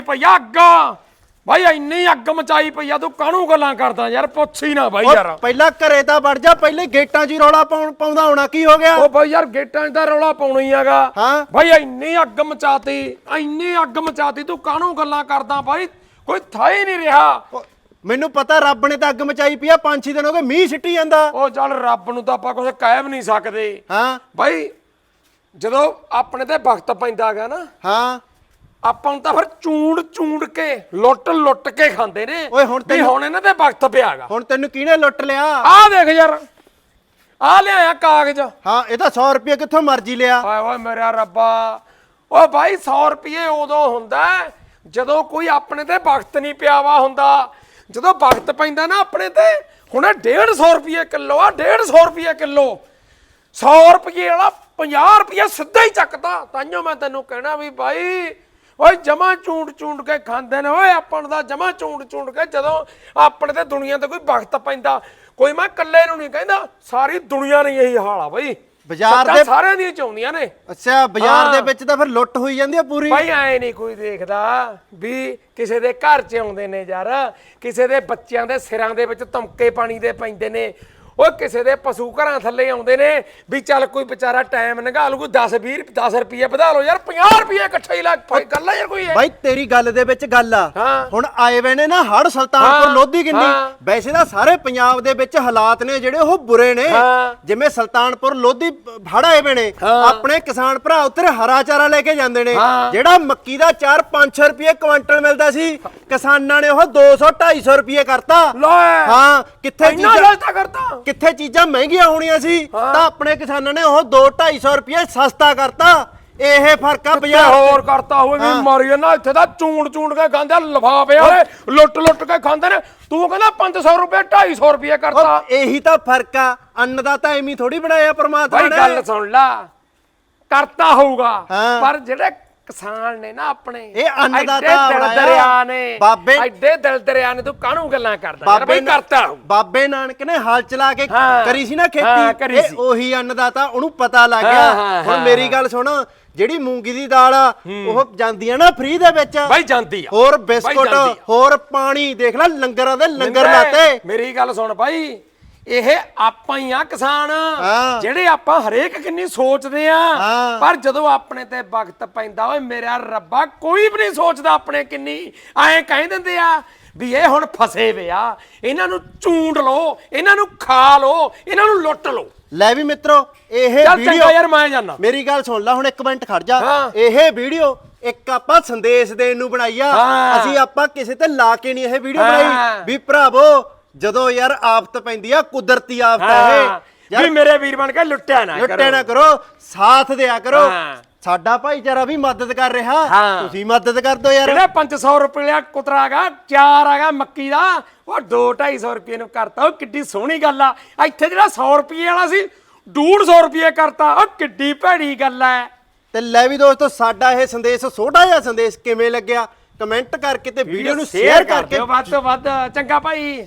ਪਈਆ ਅੱਗ। ਭਾਈ ਇੰਨੀ ਅੱਗ ਮਚਾਈ ਪਈਆ ਤੂੰ ਕਾਹਨੂੰ ਗੱਲਾਂ ਕਰਦਾ? ਯਾਰ ਪੁੱਛ ਹੀ ਨਾ ਭਾਈ ਉਹ ਯਾਰ। ਪਹਿਲਾਂ ਘਰੇ ਤਾਂ ਵੜ ਜਾ ਪਹਿਲੇ ਗੇਟਾਂ 'ਚ ਹੀ ਰੌਲਾ ਪਾਉਣ- ਪਾਉਂਦਾ ਹੋਣਾ ਕੀ ਹੋ ਗਿਆ? ਉਹ ਭਾਈ ਯਾਰ ਗੇਟਾਂ 'ਚ ਤਾਂ ਰੌਲਾ ਪਾਉਣਾ ਹੀ ਹੈਗਾ। ਹਾਂ। ਭਾਈ ਇੰਨੀ ਅੱਗ ਮਚਾਤੀ ਇੰਨੀ ਅੱਗ ਮਚਾਤੀ ਤੂੰ ਕਾਹਨੂੰ ਗੱਲਾਂ ਕਰਦਾ ਭਾਈ ਕੋਈ ਥਾ ਹੀ ਨਹੀਂ ਰਿਹਾ। ਮੈਨੂੰ ਪਤਾ ਰੱਬ ਨੇ ਤਾਂ ਅੱਗ ਮਚਾਈ ਪਈ ਆ ਪੰਜ ਛੇ ਦਿਨ ਹੋ ਗਏ ਮੀਂਹ ਛਿੱਟੀ ਜਾਂਦਾ। ਉਹ ਚੱਲ ਰੱਬ ਨੂੰ ਤਾਂ ਆਪਾਂ ਕੁਝ ਕਹਿ ਵੀ ਨਹੀਂ ਸਕਦੇ। ਹਾਂ। ਭਾਈ ਜਦੋਂ ਆਪਣੇ ਤੇ ਵਕਤ ਪੈਂਦਾਗਾ ਨਾ ਹਾਂ। ਆਪਾਂ ਨੂੰ ਤਾਂ ਫਿਰ ਚੂੰਡ ਚੂੰਡ ਕੇ ਲੁੱਟ ਲੁੱਟ ਕੇ ਖਾਂਦੇ ਨੇ। ਓਏ ਹੁਣ ਵੀ ਤੈਨੂੰ- ਹੁਣ ਇਹਨਾਂ ਤੇ ਵਕਤ ਪਿਆਗਾ ਹੁਣ ਤੈਨੂੰ ਕਿਹਨੇ ਲੁੱਟ ਲਿਆ? ਆਹ ਦੇਖ ਯਾਰ ਆਹ ਲਿਆਇਆ ਕਾਗਜ਼। ਹਾਂ ਇਹ ਤਾਂ 100 ਰੁਪਏ ਕਿੱਥੋਂ ਮਰਜ਼ੀ ਲਿਆ? ਹਾਏ ਓਏ ਮੇਰਾ ਰੱਬਾ ਓ ਭਾਈ 100 ਰੁਪਏ ਉਦੋਂ ਹੁੰਦਾ ਹੈ ਜਦੋਂ ਕੋਈ ਆਪਣੇ ਤੇ ਵਕਤ ਨਹੀਂ ਪਿਆਵਾ ਹੁੰਦਾ। ਜਦੋਂ ਵਕਤ ਪੈਂਦਾ ਨਾ ਆਪਣੇ ਤੇ ਹੁਣ 150 ਰੁਪਏ ਕਿਲੋ ਆ 150 ਰੁਪਏ ਕਿਲੋ। 100 ਰੁਪਏ ਵਾਲਾ 50 ਰੁਪਏ ਸਿੱਧਾ ਹੀ ਚੱਕਦਾ ਤਾਈਓ ਮੈਂ ਤੈਨੂੰ ਕਹਿਣਾ ਵੀ ਭਾਈ ਓਏ ਜਮਾ ਚੂੰਡ ਚੂੰਡ ਕੇ ਖਾਂਦੇ ਨੇ ਓਏ ਆਪਾਂ ਨੂੰ ਤਾਂ ਜਮਾ ਚੂੰਡ ਚੂੰਡ ਕੇ ਜਦੋਂ ਆਪਣੇ ਤੇ ਦੁਨੀਆ ਤੇ ਕੋਈ ਵਕਤ ਪੈਂਦਾ ਕੋਈ ਮੈਂ ਇਕੱਲੇ ਨੂੰ ਨਹੀਂ ਕਹਿੰਦਾ ਸਾਰੀ ਦੁਨੀਆ ਨੇ ਇਹੀ ਹਾਲ ਆ ਭਾਈ ਬਾਜ਼ਾਰ ਦੇ- ਸਾਰਿਆਂ ਦੀਆਂ ਚਾਉਂਦੀਆਂ ਨੇ। ਅੱਛਾ ਬਾਜ਼ਾਰ। ਦੇ ਵਿੱਚ ਤਾਂ ਫਿਰ ਲੁੱਟ ਹੋਈ ਜਾਂਦੀ ਆ ਪੂਰੀ। ਭਾਈ ਐ ਨਹੀਂ ਕੋਈ ਦੇਖਦਾ ਵੀ ਕਿਸੇ ਦੇ ਘਰ ਚ ਆਉਂਦੇ ਨੇ ਯਾਰ ਕਿਸੇ ਦੇ ਬੱਚਿਆਂ ਦੇ ਸਿਰਾਂ ਦੇ ਵਿੱਚ ਧਮਕੇ ਪਾਣੀ ਦੇ ਪੈਂਦੇ ਨੇ ਉਹ ਕਿਸੇ ਦੇ ਪਸ਼ੂ ਘਰਾਂ ਥੱਲੇ ਆਉਂਦੇ ਨੇ ਵੀ ਚੱਲ ਕੋਈ ਵਿਚਾਰਾ ਟਾਈਮ ਲੰਘਾ ਲੂ ਕੋਈ 10 20 10 ਰੁਪਏ ਵਧਾ ਲਓ ਯਾਰ 50 ਰੁਪਏ ਇਕੱਠੇ ਹੀ ਲੱਗ ਭਾਈ ਗੱਲ ਆ ਯਾਰ ਕੋਈ ਬਾਈ ਤੇਰੀ ਗੱਲ ਦੇ ਵਿੱਚ ਗੱਲ ਆ। ਹੁਣ ਆਏ ਵੇ ਨੇ ਨਾ ਹੜ ਸੁਲਤਾਨਪੁਰ ਲੋਧੀ ਕਿੰਨੀ। ਵੈਸੇ ਤਾਂ ਸਾਰੇ ਪੰਜਾਬ ਦੇ ਵਿੱਚ ਹਾਲਾਤ ਨੇ ਜਿਹੜੇ ਉਹ ਬੁਰੇ ਨੇ। ਜਿਵੇਂ ਸੁਲਤਾਨਪੁਰ ਲੋਧੀ ਹੜ ਆਏ ਵੇ ਨੇ ਆਪਣੇ ਕਿਸਾਨ ਭਰਾ ਉੱਧਰ ਹਰਾ ਚਾਰਾ ਲੈ ਕੇ ਜਾਂਦੇ ਨੇ। ਜਿਹੜਾ ਮੱਕੀ ਦਾ 4-500 ਰੁਪਏ ਕੁਇੰਟਲ ਮਿਲਦਾ ਸੀ ਕਿਸਾਨਾਂ ਨੇ ਉਹ 200-250 ਰੁਪਏ ਕਰਤਾ। ਹਾਂ ਕਿੱਥੇ ਕਰਤਾ। ਕਿੱਥੇ ਚੀਜ਼ਾਂ ਮਹਿੰਗੀਆਂ ਹੋਣੀਆਂ ਸੀ ਤਾਂ ਆਪਣੇ ਕਿਸਾਨਾਂ ਨੇ ਉਹ 2-250 ਰੁਪਏ ਸਸਤਾ ਕਰਤਾ। ਇਹ ਫ਼ਰਕ ਆ ਤੇ ਬਾਜ਼ਾਰ ਹੋਰ ਕਰਤਾ ਹੋਵੇ ਵੀ ਮਰੀ ਨਾ ਇੱਥੇ ਤਾਂ ਚੂੰਡ ਚੂੰਡ ਕੇ ਖਾਂਦੇ ਆ ਲਫਾਫੇ ਵਾਲੇ ਲੁੱਟ ਲੁੱਟ ਕੇ ਖਾਂਦੇ ਨੇ। ਤੂੰ ਕਹਿੰਦਾ 500 ਰੁਪਏ 250 ਰੁਪਏ ਕਰਤਾ। ਉਹ ਇਹੀ ਤਾਂ ਫ਼ਰਕ ਆ। ਅੰਨ ਦਾ ਤਾਂ ਐਵੇਂ ਥੋੜੀ ਬਣਾਇਆ ਪ੍ਰਮਾਤਮਾ ਭਾਈ ਨੇ। ਗੱਲ ਸੁਣ ਲਾ। ਕਰਤਾ ਹੋਊਗਾ ਹਾਂ। ਪਰ ਜਿਹੜੇ ਕਿਸਾਨ ਨੇ ਨਾ ਆਪਣੇ। ਇਹ ਅੰਨਦਾਤਾ ਐਡੇ ਦਿਲ ਬਣਾਇਆ। ਦਰਿਆ ਨੇ। ਬਾਬੇ- ਐਡੇ ਦਿਲ ਦਰਿਆ ਨੇ ਤੂੰ ਕਾਹਨੂੰ ਗੱਲਾਂ ਕਰਦਾ? ਯਾਰ ਨੇ- ਕਰਤਾ। ਬਾਬੇ ਨਾਨਕ ਨੇ ਹਲ ਚਲਾ ਕੇ ਹਾਂ। ਕਰੀ ਸੀ ਨਾ ਹਾਂ, ਖੇਤੀ। ਕਰੀ ਇਹ ਸੀ। ਉਹੀ ਅੰਨਦਾਤਾ ਉਹਨੂੰ ਪਤਾ ਲੱਗ ਹਾਂ, ਗਿਆ। ਹਾਂ, ਹੁਣ ਹਾਂ, ਮੇਰੀ ਗੱਲ ਸੁਣ ਜਿਹੜੀ ਮੂੰਗੀ ਦੀ ਦਾਲ ਆ ਉਹ ਜਾਂਦੀ ਆ ਨਾ ਫ੍ਰੀ ਦੇ ਵਿੱਚ। ਭਾਈ ਜਾਂਦੀ ਆ। ਹੋਰ ਭਾਈ ਬਿਸਕੁਟ ਜਾਂਦੀ ਆ। ਹੋਰ ਪਾਣੀ ਦੇਖ ਲੈ ਲੰਗਰਾਂ ਦੇ ਲੰਗਰ ਲਾਤੇ। ਮੇਰੀ ਗੱਲ ਸੁਣ ਭਾਈ ਇਹ ਆਪਾਂ ਹੀ ਆ ਕਿਸਾਨ ਹਾਂ। ਜਿਹੜੇ ਆਪਾਂ ਹਰੇਕ ਕਿੰਨੀ ਸੋਚਦੇ ਆ ਹਾਂ। ਪਰ ਜਦੋਂ ਆਪਣੇ ਤੇ ਵਕਤ ਪੈਂਦਾ ਓਏ ਮੇਰਾ ਰੱਬਾ ਕੋਈ ਵੀ ਨਹੀਂ ਸੋਚਦਾ ਆਪਣੇ ਕਿੰਨੀ ਐਂ ਕਹਿ ਦਿੰਦੇ ਆ ਵੀ ਇਹ ਹੁਣ ਫਸੇ ਵੇ ਆ ਇਹਨਾਂ ਨੂੰ ਚੂੰਡ ਲਓ ਇਹਨਾਂ ਨੂੰ ਖਾ ਲਓ ਇਹਨਾਂ ਨੂੰ ਲੁੱਟ ਲਓ ਲੈ ਵੀ ਮਿੱਤਰੋ ਇਹ ਚੱਲ ਵੀਡੀਓ ਚੰਗਾ ਯਾਰ ਮੈਂ ਜਾਣਾ ਮੇਰੀ ਗੱਲ ਸੁਣ ਲੈ ਹੁਣ ਇੱਕ ਮਿੰਟ ਖੜ ਜਾ ਹਾਂ। ਇਹ ਵੀਡੀਓ ਇੱਕ ਆਪਾਂ ਸੰਦੇਸ਼ ਦੇਣ ਨੂੰ ਬਣਾਈ ਆ ਹਾਂ। ਅਸੀਂ ਆਪਾਂ ਕਿਸੇ ਤੇ ਲਾ ਕੇ ਨਹੀਂ ਇਹ ਵੀਡੀਓ ਹਾਂ। ਬਣਾਈ ਵੀ ਭਰਾਵੋ ਜਦੋਂ ਯਾਰ ਆਫਤ ਪੈਂਦੀ ਆ ਕੁਦਰਤੀ ਆਫਤ ਆ ਹਾਂ ਇਹ ਵੀ ਮੇਰੇ ਵੀਰ ਬਣ ਕੇ ਲੁੱਟਿਆ ਨਾ ਲੁੱਟੇ ਨਾ ਕਰੋ ਸਾਥ ਦਿਆ ਕਰੋ। ਸਾਡਾ ਭਾਈਚਾਰਾ ਵੀ ਮਦਦ ਕਰ ਰਿਹਾ। ਤੁਸੀਂ ਮਦਦ ਕਰ ਦਿਓ ਯਾਰ। ਕਿਹੜਾ 500 ਰੁਪਏ ਦਾ ਕੁਤਰਾ ਹੈਗਾ ਚਾਰ ਹੈਗਾ ਮੱਕੀ ਦਾ। ਉਹ 2 250 ਰੁਪਏ ਨੂੰ ਕਰਤਾ। ਉਹ ਕਿੱਡੀ ਸੋਹਣੀ ਗੱਲ ਆ। ਇੱਥੇ ਜਿਹੜਾ 100 ਰੁਪਏ ਵਾਲਾ ਸੀ 150 ਰੁਪਏ ਕਰਤਾ। ਉਹ ਕਿੱਡੀ ਭੈੜੀ ਗੱਲ ਐ ਤੇ ਲੈ ਵੀ ਦੋਸਤੋ ਸਾਡਾ ਇਹ ਸੰਦੇਸ਼ ਛੋਟਾ ਜਿਹਾ ਸੰਦੇਸ਼ ਕਿਵੇਂ ਲੱਗਿਆ? ਕਮੈਂਟ ਕਰਕੇ ਤੇ ਵੀਡੀਓ ਨੂੰ ਸ਼ੇਅਰ ਕਰਕੇ ਵੱਧ ਤੋਂ ਵੱਧ। ਚੰਗਾ ਭਾਈ।